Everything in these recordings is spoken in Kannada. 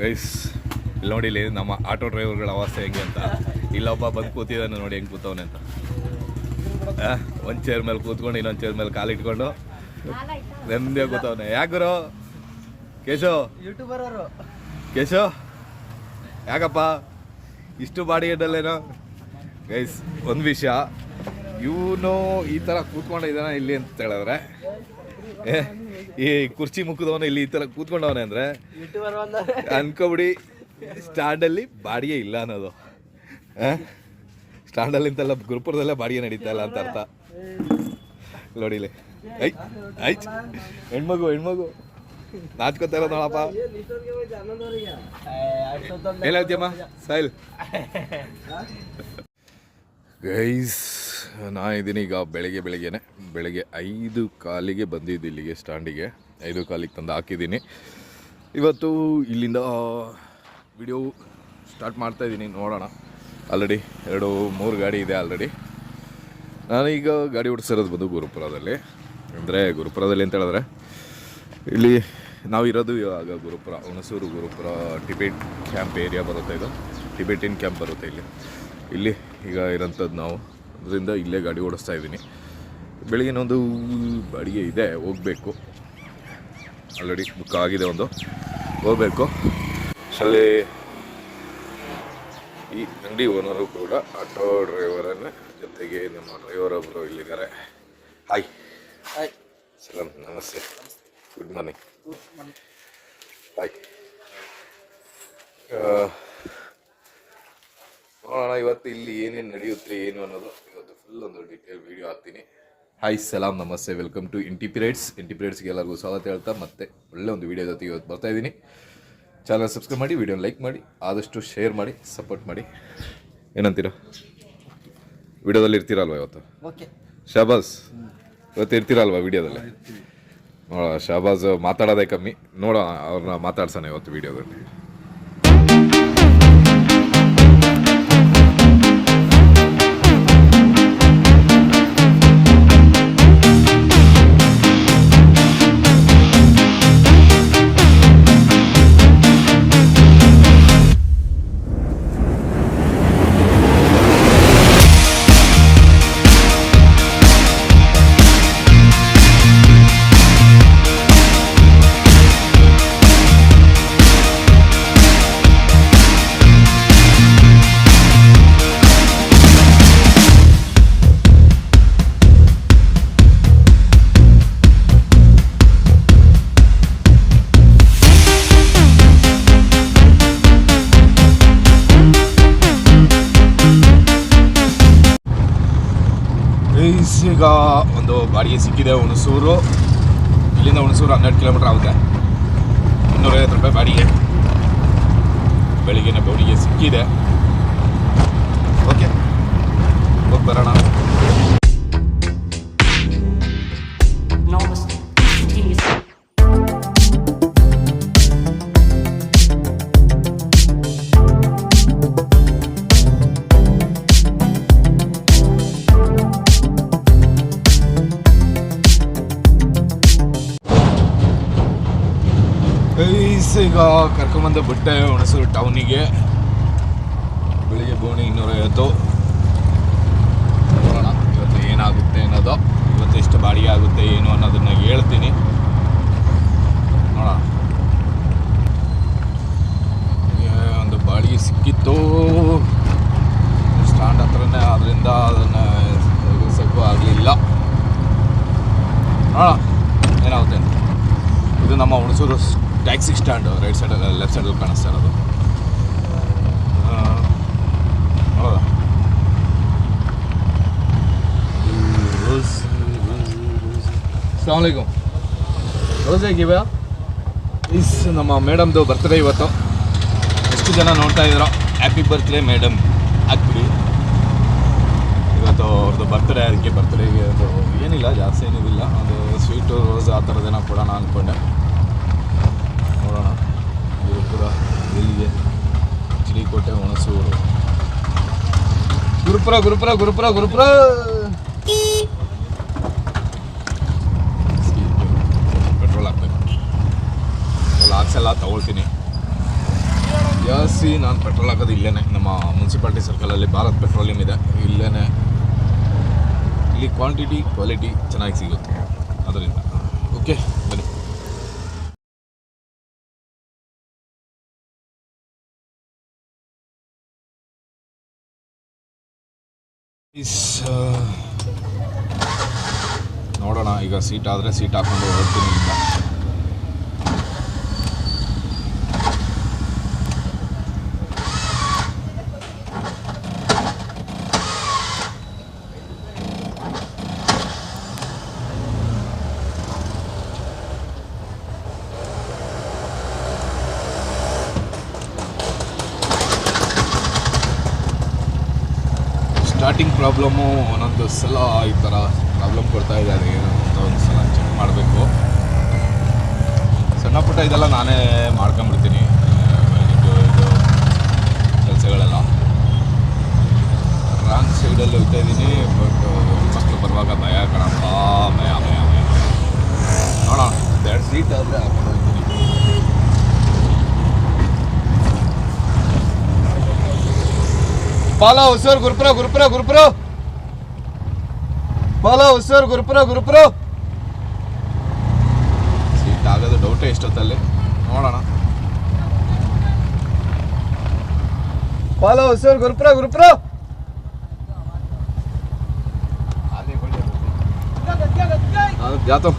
ಗೈಸ್ ಇಲ್ಲಿ ನೋಡಿ ಇಲ್ಲಿ ನಮ್ಮ ಆಟೋ ಡ್ರೈವರ್ಗಳ ಅವಸ್ಥೆ ಹೆಂಗೆ ಅಂತ. ಇಲ್ಲೊಬ್ಬ ಬಂದು ಕೂತಿದ್ದಾನೆ ನೋಡಿ ಹೆಂಗೆ ಕೂತವನೆ ಅಂತ. ಒಂದು ಚೇರ್ ಮೇಲೆ ಕೂತ್ಕೊಂಡು ಇನ್ನೊಂದು ಚೇರ್ ಮೇಲೆ ಕಾಲು ಇಟ್ಕೊಂಡು. ನೆಮ್ಮದಿ ಕೂತವನೆ. ಯಾಕೆ ಗುರು? ಕೇಶವ್ ಯೂಟ್ಯೂಬರ್ ಅವರು ಕೇಶವ್ ಯಾಕಪ್ಪ? ಇಷ್ಟು ಬಾಡಿ ಹೆಡ್ಡಲ್ಲೇನೋ ಗೈಸ್ ಒಂದು ವಿಷಯ. ಇವನು ಈ ಥರ ಕೂತ್ಕೊಂಡಿದ್ದಾನೆ ಇಲ್ಲಿ ಅಂತ ಹೇಳಿದ್ರೆ ಈ ಕುರ್ಚಿ ಮುಖದವನು ಇಲ್ಲಿ ಈ ತರ ಕೂತ್ಕೊಂಡವನೆ ಅಂದ್ರೆ ಅನ್ಕೋಬಿಡಿ ಸ್ಟ್ಯಾಂಡ್ ಸ್ಟ್ಯಾಂಡಲ್ಲಿ ಬಾಡಿಗೆ ಇಲ್ಲ ಅನ್ನೋದು. ಸ್ಟ್ಯಾಂಡ್ ಸ್ಟ್ಯಾಂಡಲ್ಲಿ ಅಂತೆಲ್ಲ ಗುರುಪುರದಲ್ಲೇ ಬಾಡಿಗೆ ನಡೀತಾ ಇಲ್ಲ ಅಂತ ಅರ್ಥ. ನೋಡಿಲಿ ಐ ಐ ಹೆಣ್ಮಗು ಹೆಣ್ಮಗು. ನಾಚ್ಕೋತಾ ಇರೋದು ನೋಡಪ್ಪ. ಎಲ್ಲ ಹೇಳ್ತೀಯಮ್ಮ? ಸೈಲ್ ಗೈಸ್ ನಾ ಇದ್ದೀನಿ ಈಗ ಬೆಳಗ್ಗೆ ಬೆಳಿಗ್ಗೆನೆ. ಬೆಳಗ್ಗೆ ಐದು ಕಾಲಿಗೆ ಬಂದಿದ್ದು ಇಲ್ಲಿಗೆ ಸ್ಟ್ಯಾಂಡಿಗೆ. ಐದು ಕಾಲಿಗೆ ತಂದು ಹಾಕಿದ್ದೀನಿ. ಇವತ್ತು ಇಲ್ಲಿಂದ ವಿಡಿಯೋ ಸ್ಟಾರ್ಟ್ ಮಾಡ್ತಾ ಇದ್ದೀನಿ, ನೋಡೋಣ. ಆಲ್ರೆಡಿ ಎರಡು, ಮೂರು ಗಾಡಿ ಇದೆ ಆಲ್ರೆಡಿ. ನಾನೀಗ ಗಾಡಿ ಓಡಿಸಿರೋದು ಬಂದು ಗುರುಪುರದಲ್ಲಿ. ಅಂದರೆ ಗುರುಪುರದಲ್ಲಿ ಅಂತ ಹೇಳಿದ್ರೆ, ಇಲ್ಲಿ ನಾವಿರೋದು ಇವಾಗ Gurupura, Hunsur Gurupura, Tibet camp area ಬರುತ್ತೆ ಇದು. ಟಿಬೆಟಿನ್ ಕ್ಯಾಂಪ್ ಬರುತ್ತೆ ಇಲ್ಲಿ. ಇಲ್ಲಿ ಈಗ ಇರೋಂಥದ್ದು ನಾವು. ಅದರಿಂದ ಇಲ್ಲೇ ಗಾಡಿ ಓಡಿಸ್ತಾ ಇದ್ದೀನಿ. ಬೆಳಗಿನ ಒಂದು ಬಾಡಿಗೆ ಇದೆ ಹೋಗಬೇಕು. ಆಲ್ರೆಡಿ ಬುಕ್ ಆಗಿದೆ ಒಂದು. ಹೋಗಬೇಕು. ಅಲ್ಲಿ ಈ ಅಂಗಡಿ ಓನರು ಕೂಡ ಆಟೋ ಡ್ರೈವರನ್ನ ಜೊತೆಗೆ ನಮ್ಮ ಡ್ರೈವರ್ ಒಬ್ಬರು ಇಲ್ಲಿದ್ದಾರೆ. ಹಾಯ್ ಹಾಯ್ ಸಲಂ ನಮಸ್ತೆ. ಗುಡ್ ಮಾರ್ನಿಂಗ್ ಹಾಯ್ ನೋಡೋಣ ಇವತ್ತು ಇಲ್ಲಿ ಏನೇನು ನಡೆಯುತ್ತೆ ಏನು ಅನ್ನೋದು ಇವತ್ತು ಫುಲ್ ಒಂದು ಡೀಟೇಲ್ ವಿಡಿಯೋ ಹಾಕ್ತೀನಿ. ಹಾಯ್ ಸಲಾಮ್ ನಮಸ್ತೆ ವೆಲ್ಕಮ್ ಟು ಇಂಟಿ ಪಿರೇಡ್ಸ್ ಇಂಟಿ ಪಿರೇಡ್ಸ್ಗೆ ಎಲ್ಲರಿಗೂ ಸ್ವಾಗತ ಹೇಳ್ತಾ ಮತ್ತೆ ಒಳ್ಳೆ ಒಂದು ವಿಡಿಯೋ ಜೊತೆಗೆ ಇವತ್ತು ಬರ್ತಾ ಇದ್ದೀನಿ. ಚಾನಲ್ ಸಬ್ಸ್ಕ್ರೈಬ್ ಮಾಡಿ ವಿಡಿಯೋ ಲೈಕ್ ಮಾಡಿ ಆದಷ್ಟು ಶೇರ್ ಮಾಡಿ ಸಪೋರ್ಟ್ ಮಾಡಿ. ಏನಂತೀರ? ವಿಡಿಯೋದಲ್ಲಿ ಇರ್ತೀರಲ್ವ ಇವತ್ತು? ಓಕೆ. ಶಾಬಾಸ್. ಇವತ್ತು ಇರ್ತೀರಲ್ವ ವಿಡಿಯೋದಲ್ಲಿ ನೋಡೋಣ ಶಹಬಾಸ್ ಮಾತಾಡೋದೇ ಕಮ್ಮಿ. ನೋಡೋಣ ಅವ್ರನ್ನ ಮಾತಾಡ್ಸೋಣ ಇವತ್ತು ವಿಡಿಯೋದಲ್ಲಿ ಈಗ ಒಂದು ಬಾಡಿಗೆ ಸಿಕ್ಕಿದೆ ಹುಣಸೂರು. ಇಲ್ಲಿಂದ ಹುಣಸೂರು ಹನ್ನೆರಡು ಕಿಲೋಮೀಟರ್ ಆಗುತ್ತೆ. ಇನ್ನೂರೈವತ್ತು ರೂಪಾಯಿ ಬಾಡಿಗೆ. ಬೆಳಿಗ್ಗೆನೇ ಬಾಡಿಗೆ ಸಿಕ್ಕಿದೆ. ಓಕೆ, ಹೋಗಿ ಬರೋಣ. ಕರ್ಕೊಂಬಂದು ಬಿಟ್ಟೆ ಹುಣಸೂರು ಟೌನಿಗೆ. ಬೆಳಿಗ್ಗೆ ಬೋಣಿ ಇನ್ನೂರೈವತ್ತು. ನೋಡೋಣ, ಇವತ್ತು ಏನಾಗುತ್ತೆ ಅನ್ನೋದು. ಇವತ್ತು ಎಷ್ಟು ಬಾಡಿಗೆ ಆಗುತ್ತೆ ಏನು ಅನ್ನೋದನ್ನು ಹೇಳ್ತೀನಿ ನೋಡೋಣ ಹೀಗೆ ಒಂದು ಬಾಡಿಗೆ ಸಿಕ್ಕಿತ್ತು ಸ್ಟ್ಯಾಂಡ್ ಹತ್ರನೇ ಆದ್ರಿಂದ ಅದನ್ನು ತೆಗಿಸೋಕ್ಕೂ ಆಗಲಿಲ್ಲ ನೋಡೋಣ ಏನಾಗುತ್ತೆ ಅಂತ ಇದು ನಮ್ಮ ಹುಣಸೂರು ಟ್ಯಾಕ್ಸಿ ಸ್ಟ್ಯಾಂಡ್ ರೈಟ್ ಸೈಡಲ್ಲಿ ಲೆಫ್ಟ್ ಸೈಡಲ್ಲಿ ಕಾಣಿಸ್ತಾ ಇರೋದು ಆ, ಹೌದಾ ಅಸ್ಲಾಮಲೈಕುಮ್ ರೋಸ್ ಹೇಗಿವೆ ಇಸ್ ನಮ್ಮ ಮೇಡಮ್ದು ಬರ್ತ್ಡೇ ಇವತ್ತು. ಎಷ್ಟು ಜನ ನೋಡ್ತಾ ಇದ್ರು ಹ್ಯಾಪಿ ಬರ್ತ್ಡೇ ಮೇಡಮ್ ಹಾಕ್ಬಿಡಿ ಇವತ್ತು ಅವ್ರದ್ದು ಬರ್ತ್ಡೇ ಅದಕ್ಕೆ ಬರ್ತ್ಡೇಗೆ ಅದು ಏನಿಲ್ಲ, ಜಾಸ್ತಿ ಏನಿಲ್ಲ ಅದು ಸ್ವೀಟು ರೋಸ್ ಆ ಥರದ್ದೇನೋ ಕೊಡೋಣ ಅಂದ್ಕೊಂಡೆ ನೋಡೋಣ. ಗುರುಪುರ ಎಲ್ಲಿಗೆ ಚಿಡಿಕೋಟೆ ಹುಣಸೂರು. ಗುರುಪುರ ಗುರುಪುರ ಗುರುಪುರ ಗುರುಪುರ! ಹಾಕ್ಬೇಕು ತಗೊಳ್ತೀನಿ. ಜಾಸ್ತಿ ನಾನು ಪೆಟ್ರೋಲ್ ಹಾಕೋದು ಇಲ್ಲೇ ನಮ್ಮ ಮುನ್ಸಿಪಾಲ್ಟಿ ಸರ್ಕಲಲ್ಲಿ ಭಾರತ್ ಪೆಟ್ರೋಲಿಯಂ ಇದೆ. ಇಲ್ಲೇ ಇಲ್ಲಿ ಕ್ವಾಂಟಿಟಿ ಕ್ವಾಲಿಟಿ ಚೆನ್ನಾಗಿ ಸಿಗುತ್ತೆ. ಅದರಿಂದ. ಓಕೆ ಬನ್ನಿ. ನೋಡೋಣ. ಈಗ ಸೀಟ್ ಆದರೆ ಸೀಟ್ ಹಾಕೊಂಡು ಹೊರಡ್ತೀನಿ ಸ್ಟಾರ್ಟಿಂಗ್ ಪ್ರಾಬ್ಲಮ್ಮು ಒಂದೊಂದು ಸಲ ಈ ಥರ ಪ್ರಾಬ್ಲಮ್ ಕೊಡ್ತಾ ಇದ್ದಾರೆ. ಏನು ಅಂತ ಒಂದು ಸಲ ಚೆಕ್ ಮಾಡಬೇಕು. ಸಣ್ಣ ಪುಟ್ಟ ಇದೆಲ್ಲ ನಾನೇ ಮಾಡ್ಕೊಂಬಿಡ್ತೀನಿ ಇದು ಕೆಲಸಗಳೆಲ್ಲ. ರಾಂಗ್ ಸೈಡಲ್ಲಿ ಹೋಗ್ತಾ ಇದ್ದೀನಿ ಬಟ್ ಫಸ್ಟ್ ಬರುವಾಗ ಭಯ ಕಣಪ್ಪ, ಭಯ ಭಯ ಭಯ. ನೋಡೋಣ. ಎರಡು ಸೀಟ್ ಆದರೆ. ಪಾಲ ಹೊಸೂರು ಗುರುಪುರ ಗುರುಪುರ ಗುರುಪುರ ಪಾಲ ಹೊಸೂರು ಗುರುಪುರ ಗುರುಪುರ ಸೀಟ್ ಆಗೋದು ಡೌಟ್ ಎಷ್ಟೊತ್ತಲ್ಲಿ? ನೋಡೋಣ. ಪಾಲ ಹೊಸೂರು ಗುರುಪುರ ಗುರುಪುರ ಜಾತೋ.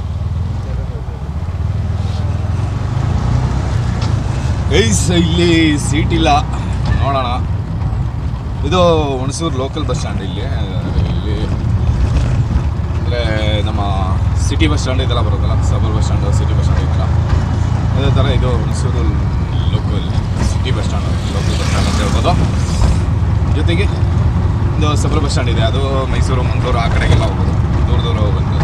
ಇಲ್ಲಿ ಸೀಟ್ ಇಲ್ಲ. ನೋಡೋಣ. ಇದು ಹುಣಸೂರು ಲೋಕಲ್ ಬಸ್ ಸ್ಟ್ಯಾಂಡ್ ಇಲ್ಲಿ. ಇಲ್ಲಿ ಅಂದರೆ ನಮ್ಮ ಸಿಟಿ ಬಸ್ ಸ್ಟ್ಯಾಂಡ್ ಇದೆಲ್ಲ ಬರೋದಲ್ಲ suburban bus stand city bus stand ಇದೆಲ್ಲ. ಅದೇ ಥರ ಇದು Hunsur local city bus stand local bus stand ಅಂತ ಹೇಳ್ಬೋದು. ಜೊತೆಗೆ ಒಂದು ಸಬರ್ ಬಸ್ ಸ್ಟ್ಯಾಂಡ್ ಇದೆ. ಅದು ಮೈಸೂರು, ಮಂಗಳೂರು ಆ ಕಡೆಗೆಲ್ಲ ಹೋಗೋದು. ದೂರ ದೂರ ಹೋಗೋದು.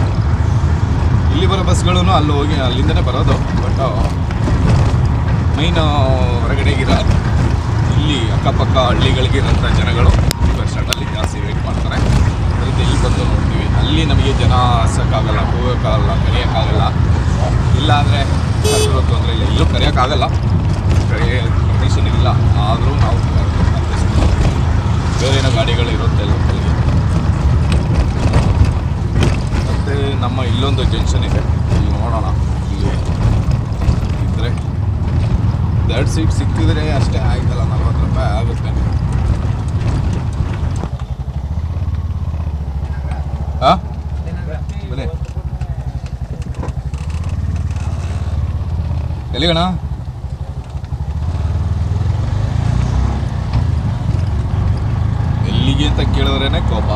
ಇಲ್ಲಿ ಬರೋ ಬಸ್ಗಳೂ ಅಲ್ಲಿ ಹೋಗಿ ಅಲ್ಲಿಂದನೇ ಬರೋದು. ಬಟ್ ಮೈನ್ ಹೊರಗಡೆಗಿರೋ ಇಲ್ಲಿ ಅಕ್ಕಪಕ್ಕ ಹಳ್ಳಿಗಳಿಗೆ ಇರೋಂಥ ಜನಗಳು ಬಸ್ ಸ್ಟ್ಯಾಂಡಲ್ಲಿ ಜಾಸ್ತಿ ವೇಟ್ ಮಾಡ್ತಾರೆ. ಅದರಿಂದ ಇಲ್ಲಿ ಬಂದು ನೋಡ್ತೀವಿ. ಅಲ್ಲಿ ನಮಗೆ ಜನ ಹಸಕ್ಕಾಗಲ್ಲ ಹೋಗೋಕ್ಕಾಗಲ್ಲ, ಕರೆಯೋಕ್ಕಾಗಲ್ಲ. ಇಲ್ಲ ಅಂದರೆ ತೊಂದರೆ ಇಲ್ಲ. ಎಲ್ಲೂ ಕರೆಯೋಕ್ಕಾಗಲ್ಲ. ಕರೆಯೋ ಪರ್ಮಿಷನ್ ಇಲ್ಲ. ಆದರೂ ನಾವು ಬೇರೆ ಏನೋ ಗಾಡಿಗಳು ಇರುತ್ತೆ ಲೋಕಲ್ಗೆ ಮತ್ತು ನಮ್ಮ ಇಲ್ಲೊಂದು ಜಂಕ್ಷನ್ ಇದೆ. ಇಲ್ಲಿ ನೋಡೋಣ. ಇಲ್ಲಿ ಇದ್ದರೆ ಎರಡು ಸೀಟ್ ಸಿಕ್ಕಿದ್ರೆ ಅಷ್ಟೇ ಆಯ್ತಲ್ಲ ನಲ್ವತ್ತು ರೂಪಾಯಿ ಆಗುತ್ತೆ ಆ? ಬನ್ನಿ ಎಲ್ಲಿಗಣ ಎಲ್ಲಿಗೆ ಅಂತ ಕೇಳಿದ್ರೇನೆ ಕೋಪ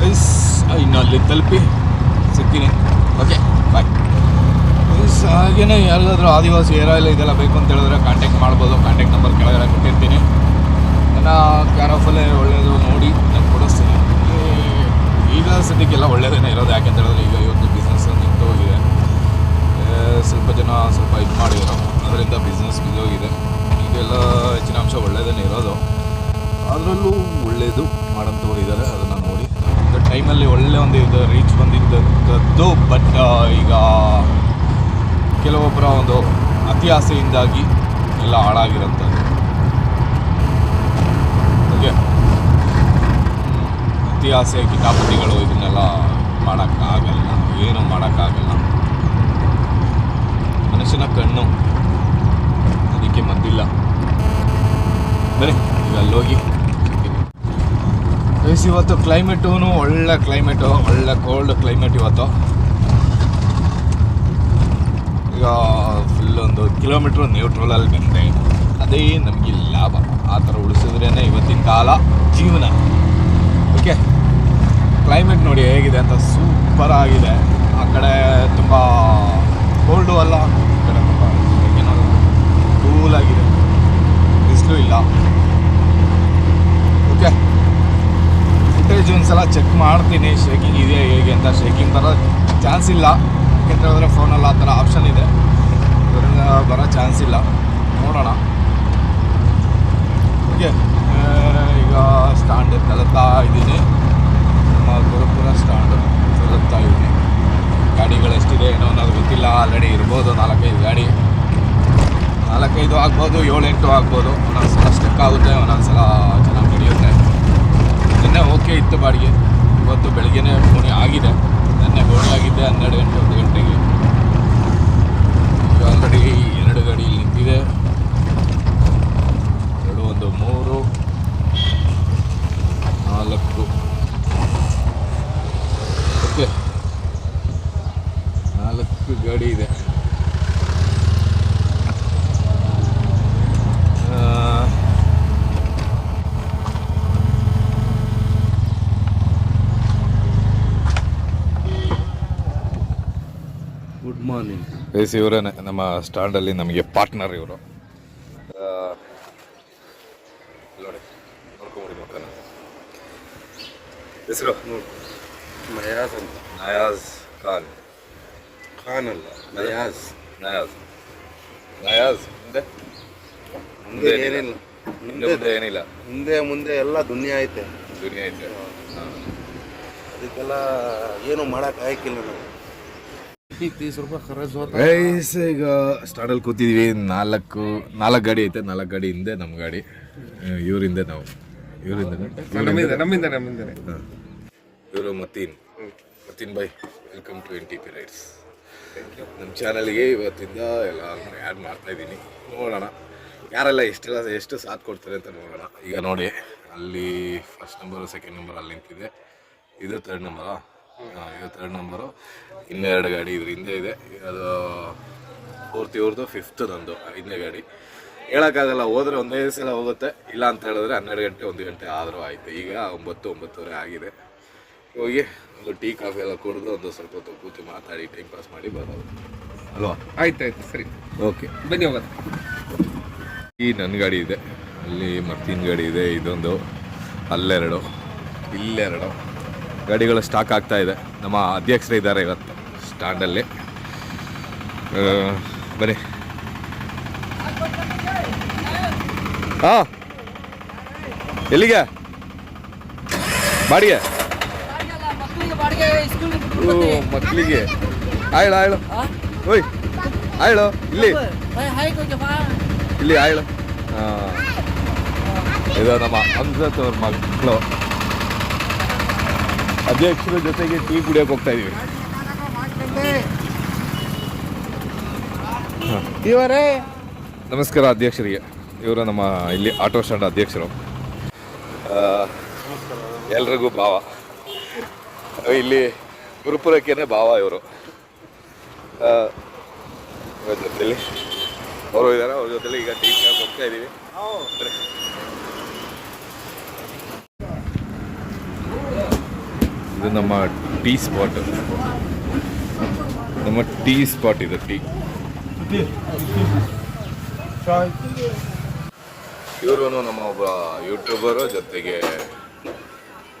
ಗೈಸ್ ಇನ್ನು ಅಲ್ಲಿ ತಲುಪಿ ಸಿಗ್ತೀನಿ ಓಕೆ ಬಾಯ್ ಗೈಸ್ ಹಾಗೇನೆ ಯಾರಿಗಾದ್ರೂ ಆದಿವಾಸಿ ಏರ್ ಆಯಿಲ್ ಇದೆಲ್ಲ ಬೇಕು ಅಂತ ಹೇಳಿದ್ರೆ ಕಾಂಟ್ಯಾಕ್ಟ್ ಮಾಡ್ಬೋದು. ಕಾಂಟ್ಯಾಕ್ಟ್ ನಂಬರ್ ಕೆಳಗಡೆ ಕೊಟ್ಟಿರ್ತೀನಿ. ನನ್ನ ಕ್ಯಾರಫಲ್ಲೇ ಒಳ್ಳೆಯದು ನೋಡಿ, ನಾನು ಕೊಡಿಸ್ತೀನಿ. ಈಗ ಸದ್ಯಕ್ಕೆಲ್ಲ ಒಳ್ಳೆಯದೇನೆ ಇರೋದು. ಯಾಕೆಂತ ಹೇಳಿದ್ರೆ ಈಗ ಇವತ್ತು ಬಿಸ್ನೆಸ್ ನಿಂತು ಹೋಗಿದೆ. ಸ್ವಲ್ಪ ಜನ ಸ್ವಲ್ಪ ಇದು ಮಾಡಿದ್ರು. ಅದರಿಂದ ಬಿಸ್ನೆಸ್ ಬಿದ್ದೋಗಿದೆ ಈಗೆಲ್ಲ ಹೆಚ್ಚಿನ ಅಂಶ ಒಳ್ಳೆಯದೇನೆ ಇರೋದು. ಅದರಲ್ಲೂ ಒಳ್ಳೆಯದು ಮಾಡೋಂಥವ್ರು ಇದ್ದಾರೆ ಅದನ್ನು ನೋಡಿ. ಟೈಮಲ್ಲಿ ಒಳ್ಳೆ ಒಂದು ಇದು ರೀಚ್ ಬಂದಿದ್ದದ್ದು ಬಟ್ ಈಗ ಕೆಲವೊಬ್ಬರ ಒಂದು ಅತಿ ಆಸೆಯಿಂದಾಗಿ ಎಲ್ಲ ಹಾಳಾಗಿರೋಂಥದ್ದು. ಓಕೆ ಅತಿ ಆಸೆ ಕಿತಾಪತಿಗಳು ಇದನ್ನೆಲ್ಲ ಮಾಡೋಕ್ಕಾಗಲ್ಲ, ಏನು ಮಾಡೋಕ್ಕಾಗಲ್ಲ. ಮನುಷ್ಯನ ಕಣ್ಣು ಅದಕ್ಕೆ ಮದ್ದಿಲ್ಲ. ಬರೀ ಈಗ ಅಲ್ಲೋಗಿ ಇವತ್ತು ಕ್ಲೈಮೇಟು ಒಳ್ಳೆ ಕ್ಲೈಮೇಟು ಒಳ್ಳೆ ಕೋಲ್ಡ್ ಕ್ಲೈಮೇಟ್ ಇವತ್ತು. ಈಗ ಫುಲ್ಲೊಂದು ಕಿಲೋಮೀಟ್ರ್ ನ್ಯೂಟ್ರಲಲ್ಲಿ ಬಂದೆ ಅದೇ ನಮಗೆ ಲಾಭ. ಆ ಥರ ಉಳಿಸಿದ್ರೇ ಇವತ್ತಿನ ಕಾಲ ಜೀವನ. ಓಕೆ ಕ್ಲೈಮೇಟ್ ನೋಡಿ ಹೇಗಿದೆ ಅಂತ ಸೂಪರ್ ಆಗಿದೆ. ಆ ಕಡೆ ತುಂಬ ಕೋಲ್ಡು ಅಲ್ಲ ಈ ಕಡೆ ತುಂಬ ಏನೋ ಕೂಲಾಗಿದೆ ಬಿಸಿಲು ಇಲ್ಲ. ಓಕೆ ಫುಟೇಜ್ ಒಂದ್ಸಲ ಚೆಕ್ ಮಾಡ್ತೀನಿ ಶೇಕಿಂಗ್ ಇದೆಯಾ ಹೇಗೆ ಅಂತ. ಶೇಕಿಂಗ್ ಬರೋ ಚಾನ್ಸ್ ಇಲ್ಲ. ಯಾಕೆಂತ ಹೇಳಿದ್ರೆ ಆ ಥರ ಆಪ್ಷನ್ ಇದೆ. ಇದರಿಂದ ಬರೋ ಚಾನ್ಸ್ ಇಲ್ಲ. ನೋಡೋಣ. ಓಕೆ ಈಗ ಸ್ಟ್ಯಾಂಡ್ ತಲುತ್ತಾ ಇದ್ದೀನಿ. ನಮ್ಮ ಗುರುಪುರ ಸ್ಟ್ಯಾಂಡ್ ತಲುಪ್ತಾ ಇದ್ದೀನಿ. ಗಾಡಿಗಳು ಎಷ್ಟಿದೆ, ಏನೋ ಅನ್ನೋದು ಗೊತ್ತಿಲ್ಲ. ಆಲ್ರೆಡಿ ಇರ್ಬೋದು, ನಾಲ್ಕೈದು ಗಾಡಿ. ನಾಲ್ಕೈದು ಆಗ್ಬೋದು, ಏಳೆಂಟು ಆಗ್ಬೋದು. ಒಂದೊಂದು ಸಲ ಸ್ಟಕ್ ಆಗುತ್ತೆ ಒಂದೊಂದು ಸಲ ಚೆನ್ನಾಗಿ ನಡೆಯುತ್ತೆ. ನಿನ್ನೆ ಓಕೆ ಇತ್ತು ಬಾಡಿಗೆ. ಇವತ್ತು ಬೆಳಗ್ಗೆನೇ ಫೋನಿ ಆಗಿದೆ. ನಿನ್ನೆ ಗೋಣಿ ಆಗಿದ್ದೆ, ಹನ್ನೆರಡು ಗಂಟೆ ಒಂದು ಗಂಟೆಗೆ ಈಗ ಆಲ್ರೆಡಿ ಎರಡು ಗಾಡಿ ಇಲ್ಲಿ ನಿಂತಿದೆ ಎರಡು ಒಂದು ಮೂರು ನಾಲ್ಕು ಓಕೆ ನಾಲ್ಕು ಗಾಡಿ ಇದೆ ಆ, ಗುಡ್ ಮಾರ್ನಿಂಗ್. ಎಸ್ ಇವರೇ ನಮ್ಮ ಸ್ಟ್ಯಾಂಡಲ್ಲಿ ನಮಗೆ ಪಾರ್ಟ್ನರ್ ಇವರು. ನೋಡಿ ನೋಡ್ಕೊಂಬಿಡಿ ಮಕ್ಕಳ ಹೆಸರು? ನಯಾಜ್ ಅಂತ. ನಯಾಜ್ ಖಾನ್. ಖಾನ್ ಅಲ್ಲ ಮಯಾಜ್ ನಯಾಜ್. ನಯಾಜ್ ಮುಂದೆ? ಮುಂದೆ ಏನಿಲ್ಲ. ಮುಂದೆ ಮುಂದೆ ಏನಿಲ್ಲ. ಮುಂದೆ ಮುಂದೆ ಎಲ್ಲ ದುನಿಯಾ ಐತೆ. ದುನಿಯಾ ಐತೆ. ಅದಕ್ಕೆಲ್ಲ ಏನು ಮಾಡಕ್ ಆಯ್ಕಿಲ್ಲ ನಾವು ತೀಸ್ ರೂಪಾಯಿ ಖರ್ಚು ಹೋತ ಗೈಸ್ ಈಗ ಸ್ಟಾರ್ಟಲ್ಲಿ ಕೂತಿದ್ವಿ. ನಾಲ್ಕು ನಾಲ್ಕು ಗಾಡಿ ಐತೆ. ನಾಲ್ಕು ಗಾಡಿ ಹಿಂದೆ ನಮ್ಮ ಗಾಡಿ. ಇವರಿಂದ ನಾವು. ಇವರಿಂದ ನಮ್ಮಿಂದ ನಮ್ಮಿಂದ ಇವರು Mateen Mateen bhai welcome to N T P rides ನಮ್ಮ ಚಾನಲ್ಗೆ ಇವತ್ತಿಂದ ಎಲ್ಲ ಆ್ಯಡ್ ಮಾಡ್ತಾ ಇದ್ದೀನಿ? ನೋಡೋಣ. ಯಾರೆಲ್ಲ ಎಷ್ಟೆಲ್ಲ ಎಷ್ಟು ಸಾಥ್ ಕೊಡ್ತಾರೆ ಅಂತ ನೋಡೋಣ. ಈಗ ನೋಡಿ ಅಲ್ಲಿ ಫಸ್ಟ್ ನಂಬರು ಸೆಕೆಂಡ್ ನಂಬರ್ ಅಲ್ಲಿ ನಿಂತಿದೆ. ಇದು ತರ್ಡ್ ನಂಬರಾ ಹಾಂ ಇದು ತರ್ಡ್ ನಂಬರು ಇನ್ನೆರಡು ಗಾಡಿ ಇದ್ರ ಹಿಂದೆ ಇದೆ. ಅದು ಫೋರ್ತ್ ಇವ್ರದ್ದು ಫಿಫ್ತ್ ನಂದು ಹಿಂದೆ ಗಾಡಿ. ಹೇಳೋಕ್ಕಾಗಲ್ಲ ಹೋದರೆ ಒಂದೇ ಸಲ ಹೋಗುತ್ತೆ. ಇಲ್ಲ ಅಂತ ಹೇಳಿದ್ರೆ ಹನ್ನೆರಡು ಗಂಟೆ ಒಂದು ಗಂಟೆ ಆದರೂ ಆಯಿತು. ಈಗ ಒಂಬತ್ತು ಒಂಬತ್ತುವರೆ ಆಗಿದೆ. ಹೋಗಿ ಒಂದು ಟೀ ಕಾಫಿ ಎಲ್ಲ ಕುಡಿದು ಒಂದು ಸ್ವಲ್ಪ ಹೊತ್ತು ಕೂತು ಮಾತಾಡಿ ಟೈಮ್ ಪಾಸ್ ಮಾಡಿ ಬರೋದು ಅಲ್ವಾ? ಆಯ್ತು ಸರಿ. ಓಕೆ ಬನ್ನಿ ಹೋಗೋದು ಈ ನನ್ನ ಗಾಡಿ ಇದೆ. ಅಲ್ಲಿ ಮತ್ತಿನ ಗಾಡಿ ಇದೆ ಇದೊಂದು. ಅಲ್ಲೆರಡು. ಇಲ್ಲೆರಡು. ಗಾಡಿಗಳು ಸ್ಟಾಕ್ ಆಗ್ತಾ ಇದೆ. ನಮ್ಮ ಅಧ್ಯಕ್ಷರ ಇದ್ದಾರೆ ಇವತ್ತು ಸ್ಟ್ಯಾಂಡಲ್ಲಿ. ಬನ್ನಿ. ಹಾಂ ಎಲ್ಲಿಗೆ? ಬಾಡಿಗೆ? ಮಕ್ಕಳಿಗೆ ಆಯ್ಳು ಆಯ್ಳು ಓಯ್ ಆಯ್ಳು ಇಲ್ಲಿ. ಇಲ್ಲಿ ಆಯ್ಳು ಇದು ನಮ್ಮ ಅಂಜತ್ ಅವ್ರ ಮಕ್ಕಳು. ಅಧ್ಯಕ್ಷರ ಜೊತೆಗೆ ಟೀ ಕುಡಿಯೋಕೆ ಹೋಗ್ತಾ ಇದೀವಿ. ಇವರೇ? ನಮಸ್ಕಾರ ಅಧ್ಯಕ್ಷರಿಗೆ. ಇವರು ನಮ್ಮ ಇಲ್ಲಿ ಆಟೋ ಸ್ಟ್ಯಾಂಡ್ ಅಧ್ಯಕ್ಷರು. ಎಲ್ರಿಗೂ ಭಾವ. ಇಲ್ಲಿ ಗುರುಪುರಕ್ಕೇನೆ ಭಾವ ಇವರು. ಜೊತೆಲಿ. ಅವರು ಇದ್ದಾರೆ ಅವ್ರ ಜೊತೆಲಿ ಈಗ ಟೀ ಕುಡಿಯೋಕೆ ಹೋಗ್ತಾ ಇದೀವಿ. ಇದು ನಮ್ಮ ಟೀ ಸ್ಪಾಟ್ ನಮ್ಮ ಟೀ ಸ್ಪಾಟ್ ಇದೆ ಟೀ ಇವರು ನಮ್ಮ ಒಬ್ಬ ಯೂಟ್ಯೂಬರ್ ಜೊತೆಗೆ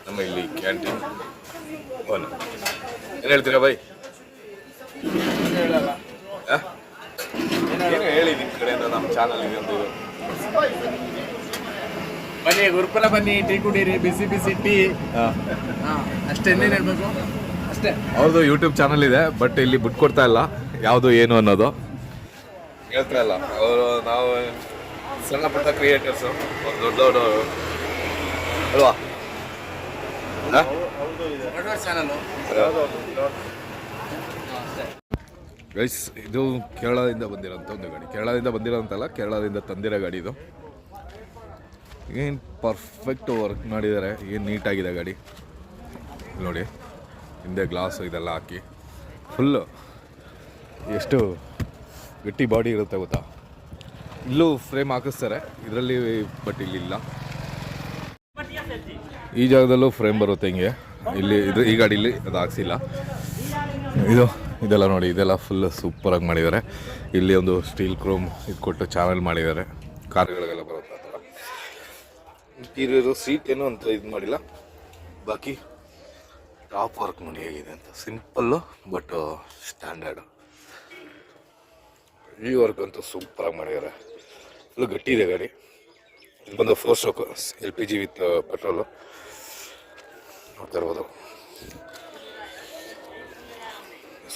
ನಮ್ಮ ಇಲ್ಲಿ ಕ್ಯಾಂಟೀನ್ ಓನ್ ಏನು ಹೇಳ್ತೀರಾ ಬೈ? ಏನು ಹೇಳಿ ನಿಮ್ಮ ಕಡೆಯಿಂದ ನಮ್ಮ ಚಾನಲ್ ಇದೆ ಒಂದು ಬನ್ನಿ ಗುರುಕುಲ ಬನ್ನಿ ಟೀ ಕುಡೀರಿ ಬಿಸಿ ಬಿಸಿ ಟೀ. ಅಷ್ಟೇ ಇನ್ನೇನು ಹೇಳ್ಬೇಕು? ಅಷ್ಟೇ. ಅವ್ರದ್ದು ಯೂಟ್ಯೂಬ್ ಚಾನಲ್ ಇದೆ ಬಟ್ ಇಲ್ಲಿ ಬಿಟ್ಟು ಕೊಡ್ತಾ ಇಲ್ಲ. ಯಾವುದು ಏನು ಅನ್ನೋದು. ಹೇಳ್ತಾ ಇಲ್ಲ. ಅವರು ನಾವು ಸಣ್ಣ ಪುಟ್ಟ ಕ್ರಿಯೇಟರ್ಸು ದೊಡ್ಡ ದೊಡ್ಡವರು ಅಲ್ವಾ ಗೈಸ್ ಇದು ಕೇರಳದಿಂದ ಬಂದಿರೋಂಥ ಒಂದು ಗಾಡಿ. ಕೇರಳದಿಂದ ಬಂದಿರೋಂತಲ್ಲ ಕೇರಳದಿಂದ ತಂದಿರೋ ಗಾಡಿ ಇದು. ಏನು ಪರ್ಫೆಕ್ಟ್ ವರ್ಕ್ ಮಾಡಿದ್ದಾರೆ ಏನು ನೀಟಾಗಿದೆ ಗಾಡಿ? ನೋಡಿ, ಹಿಂದೆ ಗ್ಲಾಸು ಇದೆಲ್ಲ ಹಾಕಿ. ಫುಲ್ಲು ಎಷ್ಟು ಗಟ್ಟಿ ಬಾಡಿ ಇರುತ್ತೆ ಗೊತ್ತಾ? ಇಲ್ಲೂ ಫ್ರೇಮ್ ಹಾಕಿಸ್ತಾರೆ. ಇದರಲ್ಲಿ ಬಟ್ ಇಲ್ಲಿಲ್ಲ ಈ ಜಾಗದಲ್ಲೂ ಫ್ರೇಮ್ ಬರುತ್ತೆ ಹಿಂಗೆ. ಇಲ್ಲಿ ಇದು ಈ ಗಾಡೀಲಿ ಅದು ಹಾಕ್ಸಿಲ್ಲ. ಇದು, ಇದೆಲ್ಲ ನೋಡಿ, ಇದೆಲ್ಲ ಫುಲ್ ಸೂಪರಾಗಿ ಮಾಡಿದ್ದಾರೆ ಇಲ್ಲಿ ಒಂದು ಸ್ಟೀಲ್ ಕ್ರೋಮ್ ಇದು ಕೊಟ್ಟು ಚಾನಲ್ ಮಾಡಿದ್ದಾರೆ ಕಾರ್ಗಳಿಗೆಲ್ಲ ಬರುತ್ತೆ? ಇಂಟೀರಿಯರು ಸೀಟ್ ಏನೋ ಅಂತ ಇದು ಮಾಡಿಲ್ಲ. ಬಾಕಿ ಟಾಪ್ ವರ್ಕ್ ನೋಡಿ ಹೇಗಿದೆ ಅಂತ. Simple, but standard. ಈ ವರ್ಕ್ ಅಂತೂ ಸೂಪರಾಗಿ ಮಾಡಿದ್ದಾರೆ ಫುಲ್ ಗಟ್ಟಿ ಇದೆ ಗಾಡಿ. ಬಂದು four stroke L P G with petrol ನೋಡ್ತಾ ಇರ್ಬೋದು.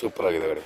ಸೂಪರ್ ಆಗಿದೆ ಗಾಡಿ.